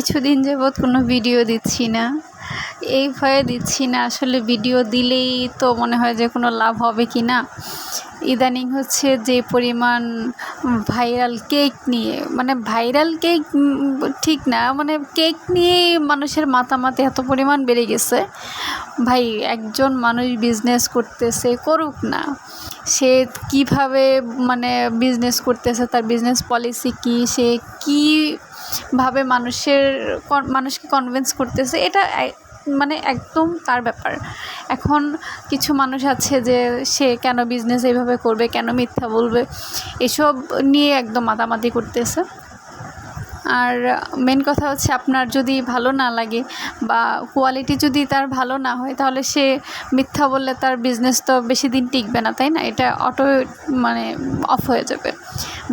কিছুদিন যাবৎ কোনো ভিডিও দিচ্ছি না। এই ভয়ে দিচ্ছি না। আসলে ভিডিও দিলেই তো মনে হয় যে কোনো লাভ হবে কি না ইদানিং হচ্ছে যে পরিমাণ ভাইরাল কেক নিয়ে মানে ভাইরাল কেক ঠিক না মানে কেক নিয়ে মানুষের মাতামাতি এত পরিমাণ বেড়ে গেছে। ভাই, একজন মানুষ বিজনেস করতেছে, করুক না। সে কীভাবে মানে বিজনেস করতেছে, তার বিজনেস পলিসি কী, সে কীভাবে মানুষের, মানুষকে কনভিন্স করতেছে, এটা মানে একদম তার ব্যাপার। এখন কিছু মানুষ আছে যে সে কেন বিজনেস এইভাবে করবে, কেন মিথ্যা বলবে, এসব নিয়ে একদম মাতামাতি করতেছে। আর মেন কথা হচ্ছে আপনার যদি ভালো না লাগে বা কোয়ালিটি যদি তার ভালো না হয়, তাহলে সে মিথ্যা বললে তার বিজনেস তো বেশি দিন টিকবে না, তাই না? এটা অটো মানে অফ হয়ে যাবে।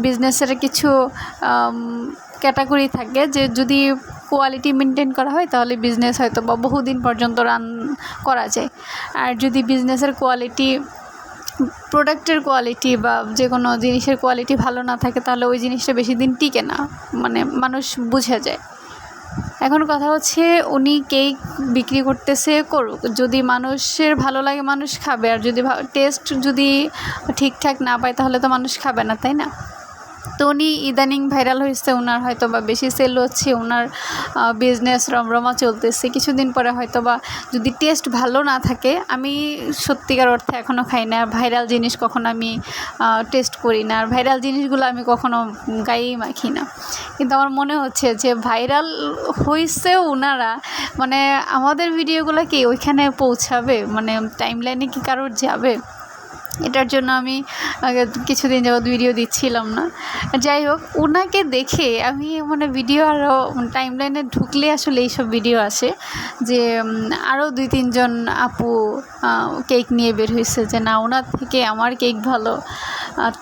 বিজনেসের কিছু ক্যাটাগরি থাকে যে যদি কোয়ালিটি মেনটেন করা হয়, তাহলে বিজনেস হয়তো বা বহুদিন পর্যন্ত রান করা যায়। আর যদি বিজনেসের কোয়ালিটি প্রোডাক্টের কোয়ালিটি বা যে কোনো জিনিসের কোয়ালিটি ভালো না থাকে, তাহলে ওই জিনিসটা বেশি দিন টিকে না। মানে মানুষ বুঝে যায়। এখন কথা হচ্ছে, উনি কেক বিক্রি করতেছে করুক। যদি মানুষের ভালো লাগে, মানুষ খাবে। আর যদি টেস্ট যদি ঠিকঠাক না পায়, তাহলে তো মানুষ খাবে না, তাই না? তো উনি ইদানিং ভাইরাল হয়েছে ওনার হয়তো বা বেশি সেল হচ্ছে ওনার বিজনেস রমরমা চলতেছে। কিছুদিন পরে হয়তো বা যদি টেস্ট ভালো না থাকে, আমি সত্যিকার অর্থে এখনও খাই না। ভাইরাল জিনিস কখনো আমি টেস্ট করি না। আর ভাইরাল জিনিসগুলো আমি কখনো গায়েই মাখি না। কিন্তু আমার মনে হচ্ছে যে ভাইরাল হয়েছে ওনারা মানে আমাদের ভিডিওগুলো কি ওইখানে পৌঁছাবে? মানে টাইম লাইনে কি কারোর যাবে? এটার জন্য আমি কিছুদিন যাবৎ ভিডিও দিচ্ছিলাম না। যাই হোক ওনাকে দেখে আমি মানে ভিডিও আরও টাইম লাইনে ঢুকলে আসলে এইসব ভিডিও আসে যে আরও দুই, তিনজন আপু কেক নিয়ে বের হয়েছে যে, না ওনার থেকে আমার কেক ভালো।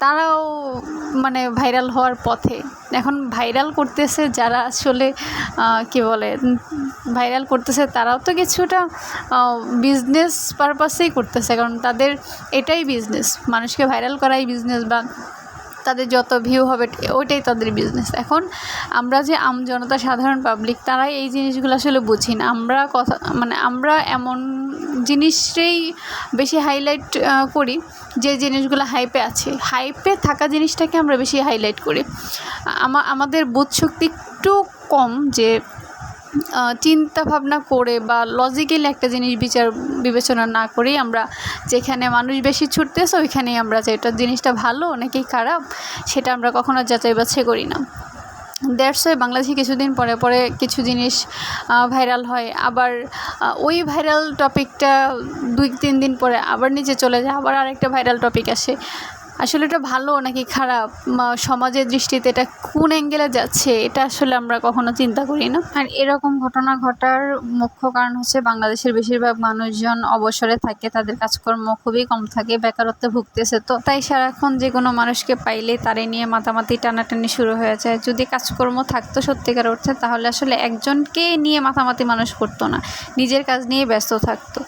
তারাও মানে ভাইরাল হওয়ার পথে এখন ভাইরাল করতেছে যারা আসলে কি বলে ভাইরাল করতেছে তারাও তো কিছুটা বিজনেস পারপাসেই করতেছে। কারণ তাদের এটাই বিজনেস মানুষকে ভাইরাল করাই বিজনেস বা তাদের যত ভিউ হবে, ওইটাই তাদের বিজনেস এখন আমরা যে আম জনতা সাধারণ পাবলিক তারাই এই জিনিসগুলো আসলে বুঝি না। আমরা কথা মানে আমরা এমন জিনিসটাই বেশি হাইলাইট করি যে জিনিসগুলো হাইপে আছে। হাইপে থাকা জিনিসটাকে আমরা বেশি হাইলাইট করি। আমাদের বোধ শক্তি একটু কম যে চিন্তা ভাবনা করে বা লজিক্যালি একটা জিনিস বিচার, বিবেচনা না করেই আমরা যেখানে মানুষ বেশি ছুটতেছে, ওইখানেই আমরা যে এটা জিনিসটা ভালো নাকি খারাপ, সেটা আমরা কখনো যাচাই বাছাই করি না। দ্যাটস বাংলাদেশে কিছুদিন পরে পরে কিছু জিনিস ভাইরাল হয়। আবার ওই ভাইরাল টপিকটা দুই তিন দিন পরে আবার নিচে চলে যায়, আবার আরেকটা ভাইরাল টপিক আসে। আসলে এটা ভালো নাকি খারাপ? সমাজের দৃষ্টিতে এটা কোন অ্যাঙ্গেলে যাচ্ছে? এটা আসলে আমরা কখনো চিন্তা করি না। আর এরকম ঘটনা ঘটার মুখ্য কারণ হচ্ছে বাংলাদেশের বেশিরভাগ মানুষজন অবসরে থাকে, তাদের কাজকর্ম খুবই কম থাকে, বেকারত্বে ভুগতেছে তো। তাই সারাক্ষণ যে কোনো মানুষকে পাইলে তারে নিয়ে মাতামাতি টানাটানি শুরু হয়ে যায়। যদি কাজকর্ম থাকতো সত্যিকার অর্থে, তাহলে আসলে একজনকে নিয়ে মাতামাতি মানুষ করতো না। নিজের কাজ নিয়ে ব্যস্ত থাকতো।